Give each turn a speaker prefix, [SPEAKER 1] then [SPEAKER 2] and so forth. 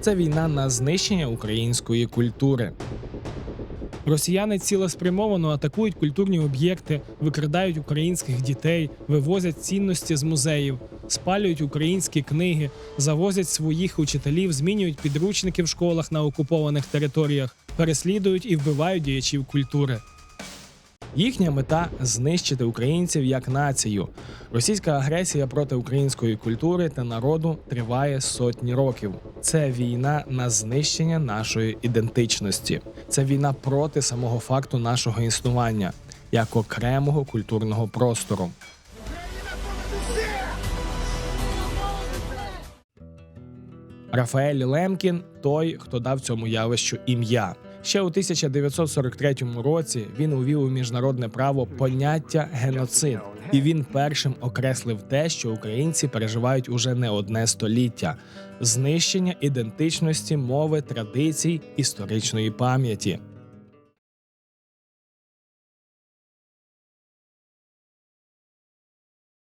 [SPEAKER 1] Це війна на знищення української культури. Росіяни цілеспрямовано атакують культурні об'єкти, викрадають українських дітей, вивозять цінності з музеїв, спалюють українські книги, завозять своїх учителів, змінюють підручники в школах на окупованих територіях, переслідують і вбивають діячів культури. Їхня мета знищити українців як націю. Російська агресія проти української культури та народу триває сотні років. Це війна на знищення нашої ідентичності. Це війна проти самого факту нашого існування як окремого культурного простору. Рафаель Лемкін той, хто дав цьому явищу ім'я. Ще у 1943 році він увів у міжнародне право поняття геноцид, і він першим окреслив те, що українці переживають уже не одне століття: знищення ідентичності, мови, традицій, історичної пам'яті.